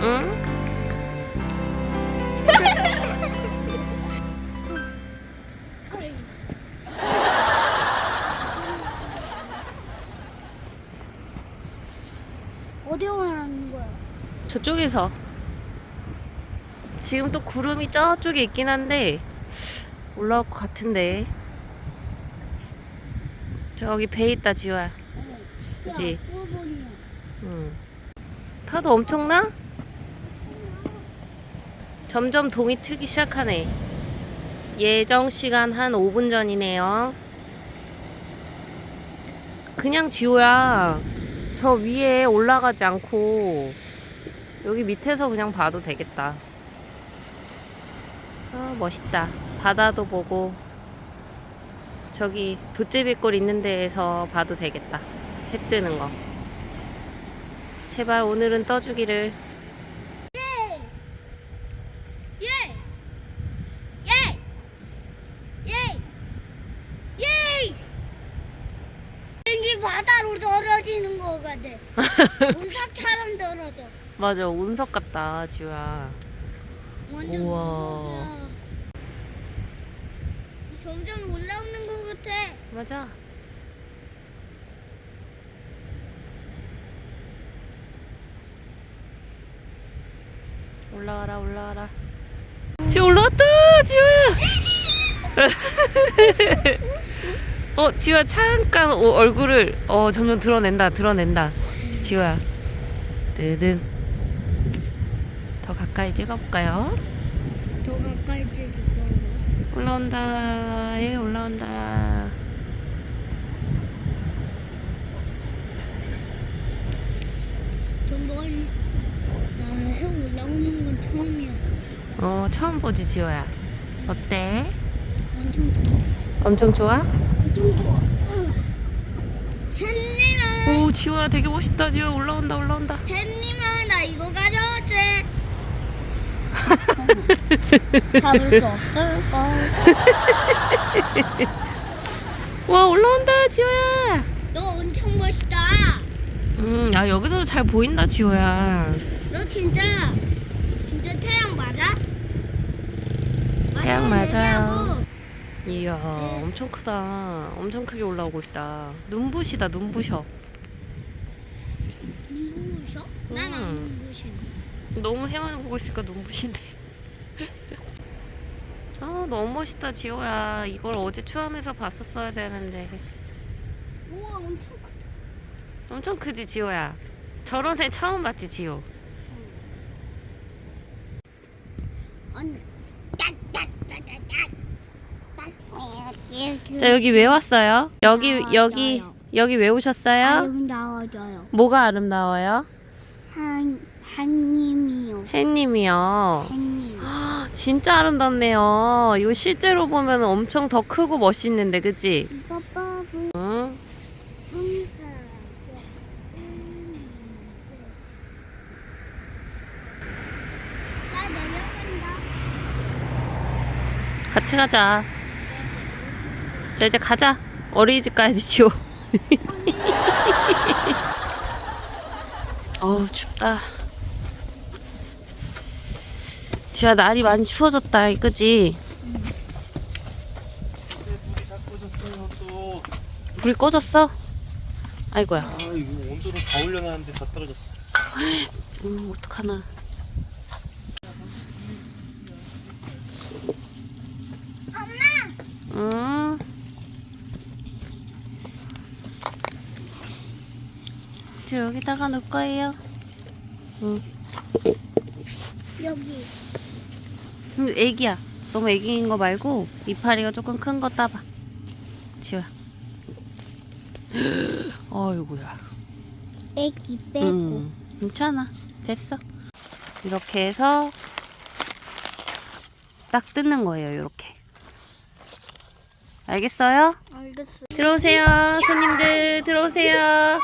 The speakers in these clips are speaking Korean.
응? 어디 올라가는 거야? 저쪽에서 지금 또 구름이 저쪽에 있긴 한데 올라올 것 같은데 저기 배 있다 지호야 그치? 부분이야. 응. 파도 엄청나? 점점 동이 트기 시작하네. 예정 시간 한 5분 전이네요. 그냥 지호야 저 위에 올라가지 않고 여기 밑에서 그냥 봐도 되겠다. 아 멋있다. 바다도 보고 저기 돗제비골 있는 데에서 봐도 되겠다. 해 뜨는 거. 제발 오늘은 떠주기를 예! 예! 예! 예! 바다로 떨어지는 거 같아. 운석처럼 떨어져. 맞아 운석 같다 지우야 완전 우와. 운석이야. 점점 올라오는 거 같아. 맞아 올라와라 올라와라 지우 올라왔다 지우야 어 지우야 잠깐 오- 얼굴을 어 점점 드러낸다 드러낸다 지우야 뜨든 더 가까이 찍어볼까요? 더 가까이 찍을 거야. 올라온다 예 올라온다 전번 나형 올라오는 건 처음이었어. 어 처음 보지 지호야 어때? 엄청 좋아. 엄청 좋아? 엄청 좋아. 햇님은 오 지호야 되게 멋있다 지호 올라온다 올라온다 햇님은 나 이거 가져왔지. 잡을 수 없을까? 와 올라온다 지호야 너 엄청 멋있다. 음야 여기서도 잘 보인다 지호야 너 진짜 진짜 태양 맞아? 태양 맞아요. 이야 엄청 크다 엄청 크게 올라오고 있다 눈부시다 눈부셔 눈부셔? 난 안 음. 눈부시네. 너무 해만 보고 있으니까 눈부신데 아 너무 멋있다 지호야 이걸 어제 추함에서 봤었어야 되는데 우와 엄청 크. 엄청 크지 지호야 저런 애 처음 봤지 지호 언니. 자 여기 왜 왔어요? 여기 나와줘요. 여기 여기 왜 오셨어요? 아름다워져요. 뭐가 아름다워요? 한 한님이요. 해님이요. 한님. 진짜 아름답네요. 이거 실제로 보면 엄청 더 크고 멋있는데, 그치? 이거 봐봐. 응? 나 내려간다. 같이 가자. 자, 이제 가자. 어린이집 가야지, 지호. 어우, 춥다. 지호야, 날이 많이 추워졌다, 그지? 불이 다 꺼졌어요 또. 불이 꺼졌어? 아이고야. 아 이거 온도를 다 올려놨는데 다 떨어졌어. 음, 어떡하나. 엄마! 응. 저 여기다가 놓을 거예요. 응. 여기. 음, 애기야. 너무 애기인 거 말고 이파리가 조금 큰 거 따봐. 지호야. 어이구야. 빼기 빼고. 음, 괜찮아. 됐어. 이렇게 해서 딱 뜯는 거예요. 이렇게. 알겠어요? 알겠어. 들어오세요. 손님들 들어오세요.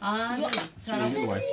아, 잘하고. 이거 맛있어.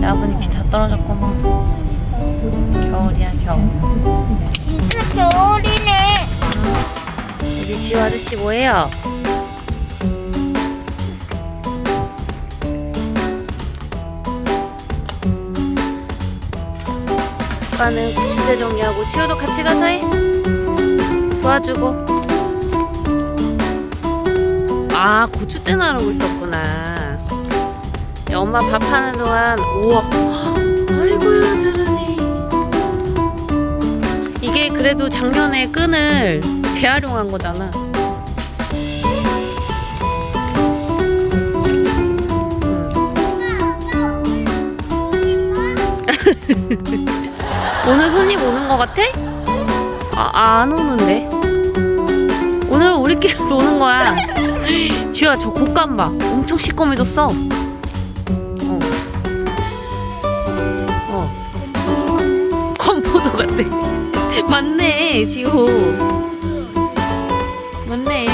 나무잎이 다 떨어졌구만. 겨울이야, 겨울. 진짜 겨울이네. 우리 지우 아저씨 뭐해요? 아빠는 고추대 정리하고 지우도 같이 가서 해. 도와주고. 아 고추대 나르고 있었구나. 야, 엄마 밥 하는 동안 우와. 아이고야 잘하네. 이게 그래도 작년에 끈을 재활용한 거잖아. 같아? 아, 안 오는데. 오늘 우리끼리 노는 거야. 쥐야, 저 곶감 봐. 엄청 시꺼매졌어. 어. 어. 컴포도 같아. 맞네, 지호. 맞네.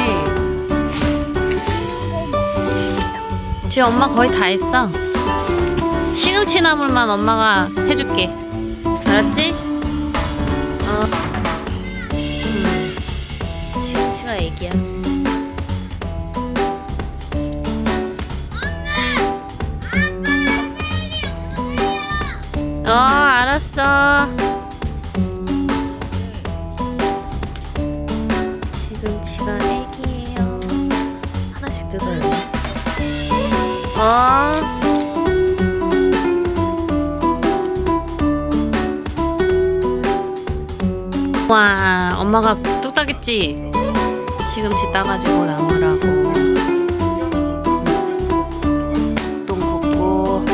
지호 엄마 거의 다 했어. 시금치 나물만 엄마가 해줄게. 알았지? 애기야. 어, 알았어. 시금치가 애기예요. 하나씩 뜯어요. 어. 와, 엄마가 뚝딱했지? 시금치 따가지고 나무라고. 똥 굽고,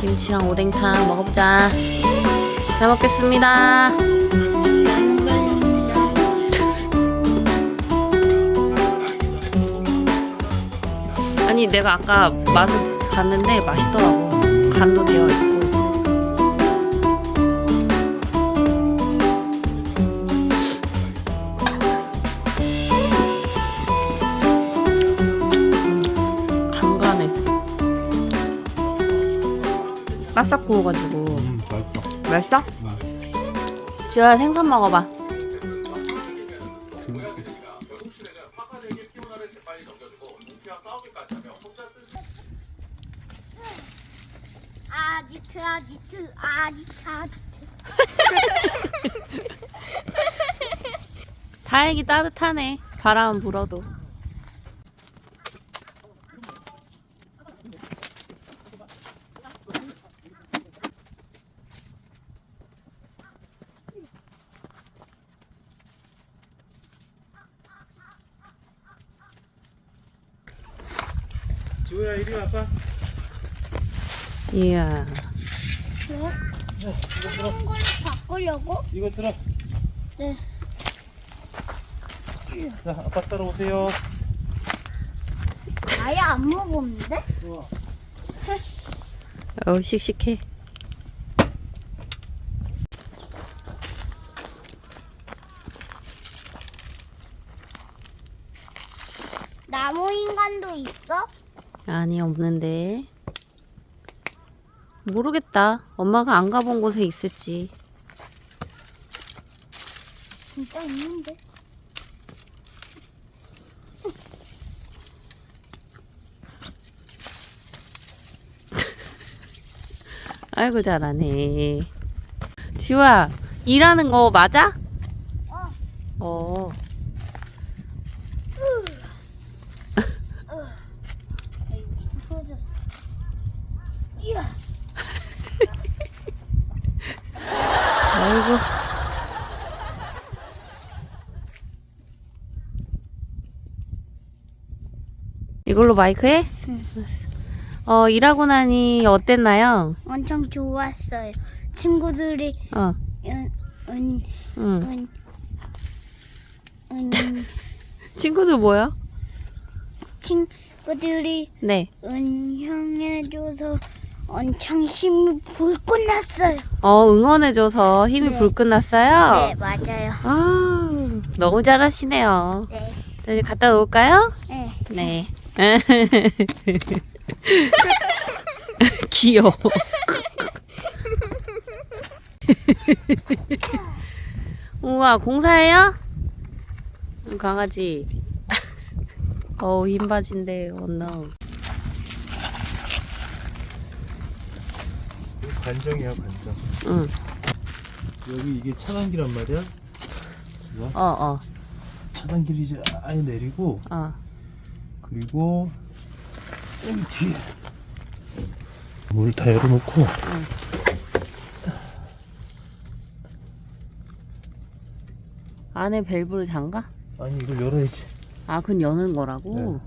김치랑 오뎅탕 먹어보자. 잘 먹겠습니다. 아니, 내가 아까 맛을 봤는데 맛있더라고. 간도 되어 있고. 바싹 구워가지고. 음 맛있다. 맛있어? 지호야 생선 먹어봐. 아지트 아지트 아지트 아지트. 다행히 따뜻하네. 바람 불어도. 지호야 이리 와봐. 이야. 이런 걸로 바꾸려고? 이거 들어. 네. 자 아빠 따라오세요. 아예 안 먹었는데? 어우 씩씩해. 나무 인간도 있어? 아니 없는데. 모르겠다. 엄마가 안 가본 곳에 있을지. 진짜 있는데. 아이고 잘하네. 지우야 일하는 거 맞아? 어. 아이고 부서졌어. 이야. 아이고. 이걸로 마이크 해? 어, 일하고 나니 어땠나요? 엄청 좋았어요. 친구들이 어, 은, 은, 응. 은, 은, 친구들 뭐야? 친구들이 네. 은형해줘서 엄청 힘이 불꽃 났어요. 어, 응원해줘서 힘이 네. 불 끝났어요? 네, 맞아요. 아, 너무 잘하시네요. 네. 자, 이제 갖다 놓을까요? 네. 네. 귀여워. 우와, 공사해요? 강아지. 어우 흰 바지인데 언나. 관정이야 관정. 응. 여기 이게 차단기란 말이야. 어 어. 차단기를 이제 아예 내리고 어. 그리고 여기 뒤에 문을 다 열어놓고 안에 밸브를 잠가? 아니 이걸 열어야지. 아 그건 여는 거라고.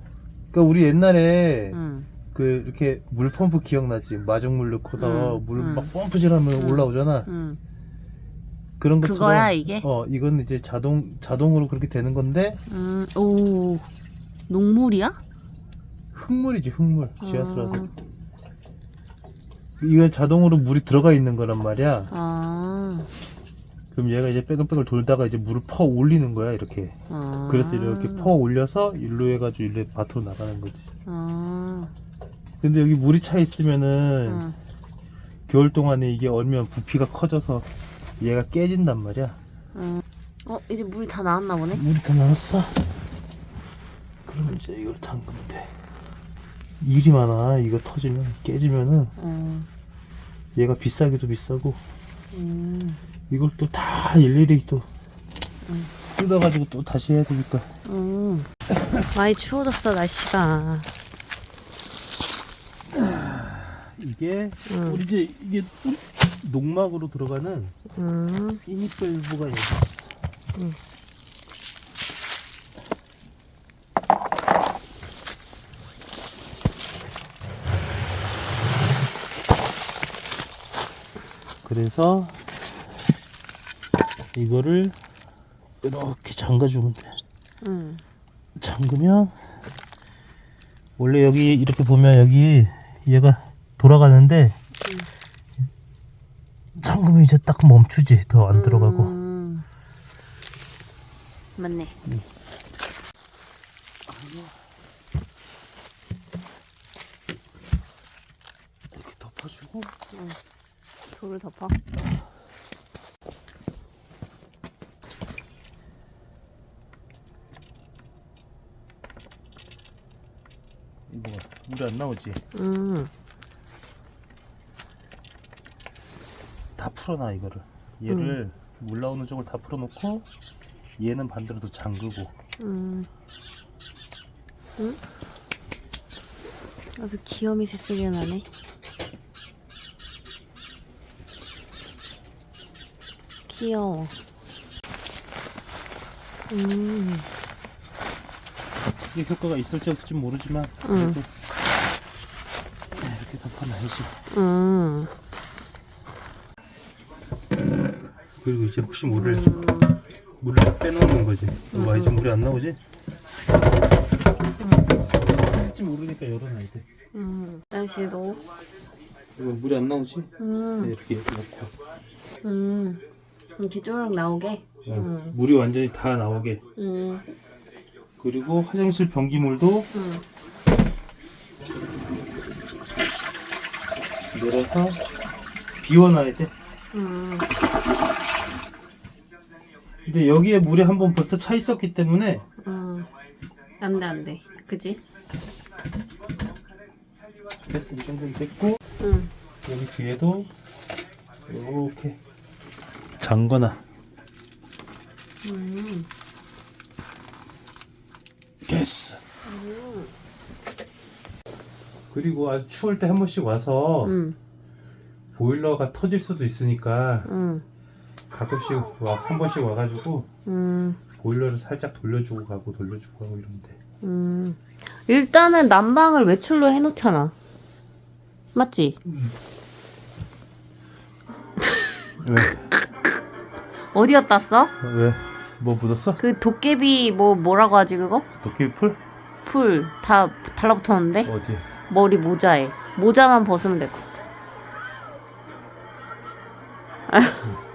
그러니까 우리 옛날에 응. 그 이렇게 물 펌프 기억나지? 마중물 넣고서 응, 물 응. 막 펌프질하면 응. 올라오잖아. 응. 그런 것처럼. 그거야 이게? 어 이건 이제 자동 자동으로 그렇게 되는 건데 음. 오. 녹물이야? 흙물이지 흙물 지하수라서. 아. 이거 자동으로 물이 들어가 있는 거란 말이야. 아. 그럼 얘가 이제 빼글빼글 돌다가 이제 물을 퍼 올리는 거야 이렇게. 아. 그래서 이렇게 퍼 올려서 일로 해가지고 일로 밭으로 나가는 거지. 아. 근데 여기 물이 차 있으면은 응. 겨울 동안에 이게 얼면 부피가 커져서 얘가 깨진단 말이야. 어 이제 물이 다 나왔나 보네. 물이 다 나왔어. 그러면 이제 이걸 담그면 돼. 일이 많아. 이거 터지면 깨지면은 어. 얘가 비싸기도 비싸고 음. 이걸 또 다 일일이 또 뜯어가지고 또 다시 해야 되니까. 음. 많이 추워졌어 날씨가. 이게 응. 우리 이제 이게 농막으로 들어가는 음. 여기 있어. 응. 그래서 이거를 이렇게 잠가주면 돼. 음. 잠그면 원래 여기 이렇게 보면 여기 얘가 돌아가는데 잠그면 이제 딱 멈추지 더 안 들어가고 음. 맞네. 이렇게 덮어주고 돌을 덮어. 이거 물이 안 나오지 음. 다 풀어놔 이거를 얘를 물 나오는 쪽을 다 풀어놓고 얘는 반대로 또 잠그고 음. 응? 아주 귀염이 새소리가 나네. 귀여워. 음. 이게 효과가 있을지 없을지 모르지만 응. 그래도 이렇게 덮어놔야지 음. 그리고 이제 혹시 물을 물을 다 빼놓는 거지 와 이제 물이 안 나오지? 할지 모르니까 열어놔야 돼 음. 화장실도. 이거 물이 안 나오지? 음. 이렇게 넣고 음. 이렇게 쪼르륵 나오게. 어, 음. 물이 완전히 다 나오게 음. 그리고 화장실 변기물도 음. 내려서 비워놔야 돼 음. 근데 여기에 물이 한번 벌써 차 있었기 때문에 음. 안 돼, 안 돼. 그지? 됐어 이 정도면 됐고 응. 여기 뒤에도 이렇게 잠거나 음. 됐어 그리고 아주 추울 때 한 번씩 와서 응. 보일러가 터질 수도 있으니까 응. 가끔씩 와, 한 번씩 와가지고 음. 보일러를 살짝 돌려주고 가고 돌려주고 가고 돼 음. 일단은 난방을 외출로 해놓잖아. 맞지? 왜? 어디다 땄어? 왜? 뭐 묻었어? 그 도깨비 뭐 뭐라고 하지 그거? 도깨비 풀? 풀 다 달라붙었는데 어디? 머리 모자에 모자만 벗으면 될 것 같아.